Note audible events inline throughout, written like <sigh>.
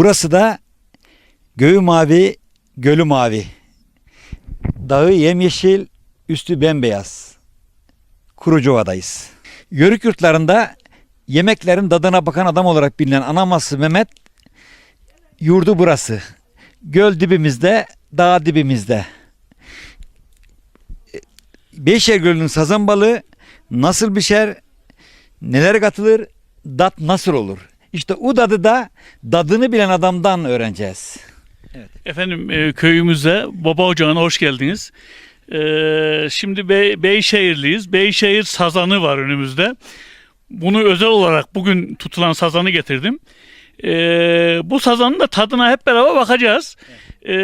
Burası da göğü mavi, gölü mavi. Dağı yemyeşil, üstü bembeyaz. Kurucova'dayız. Yörük yurtlarında yemeklerin tadına bakan adam olarak bilinen Anaması Mehmet yurdu burası. Göl dibimizde, dağ dibimizde. Beyşehir Gölü'nün sazan balığı nasıl pişer, neler katılır, dat nasıl olur? İşte o dadı da dadını bilen adamdan öğreneceğiz. Efendim e, köyümüze, Baba Ocağı'na hoş geldiniz. E, şimdi Bey, Beyşehirliyiz. Beyşehir sazanı var önümüzde. Bunu özel olarak bugün tutulan sazanı getirdim. E, bu sazanın da tadına hep beraber bakacağız. E,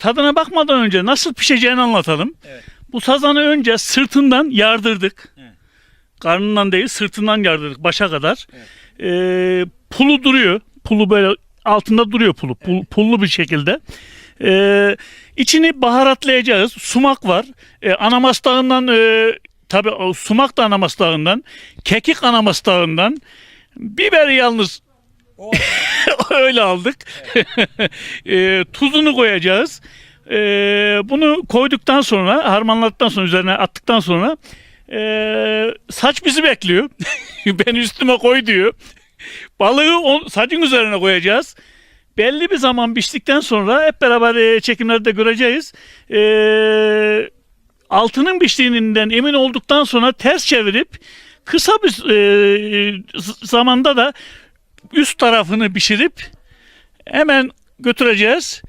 tadına bakmadan önce nasıl pişeceğini anlatalım. Evet. Bu sazanı önce sırtından yardırdık. Evet. Karnından değil sırtından yardırdık başa kadar. E, pulu duruyor. Pulu böyle altında duruyor pulu. Pul- pullu bir şekilde. Ee, içini baharatlayacağız. Sumak var. Ee, anamas dağından e, tabi sumak da anamas dağından. Kekik anamas dağından. Biberi yalnız <laughs> öyle aldık. <laughs> Ee, tuzunu koyacağız. Ee, bunu koyduktan sonra harmanladıktan sonra üzerine attıktan sonra ee, saç bizi bekliyor. <laughs> ben üstüme koy diyor. Balığı on, sacın üzerine koyacağız. Belli bir zaman piştikten sonra hep beraber e, çekimlerde göreceğiz. E, altının piştiğinden emin olduktan sonra ters çevirip kısa bir e, z- zamanda da üst tarafını pişirip hemen götüreceğiz.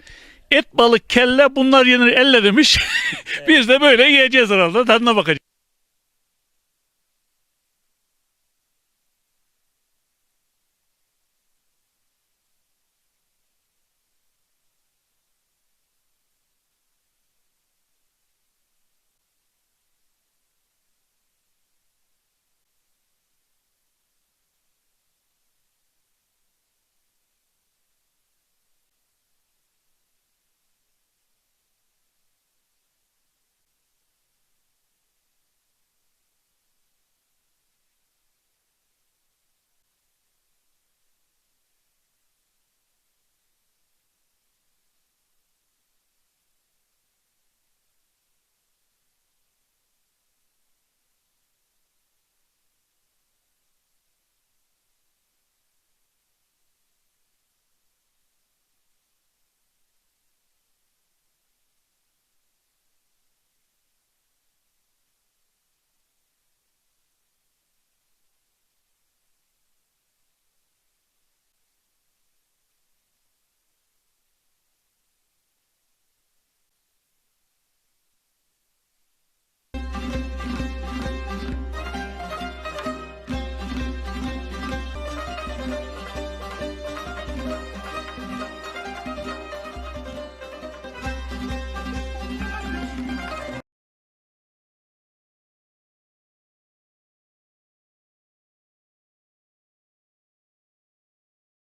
Et, balık, kelle bunlar yenir elle demiş. <laughs> Biz de böyle yiyeceğiz herhalde. Tadına bakacağız.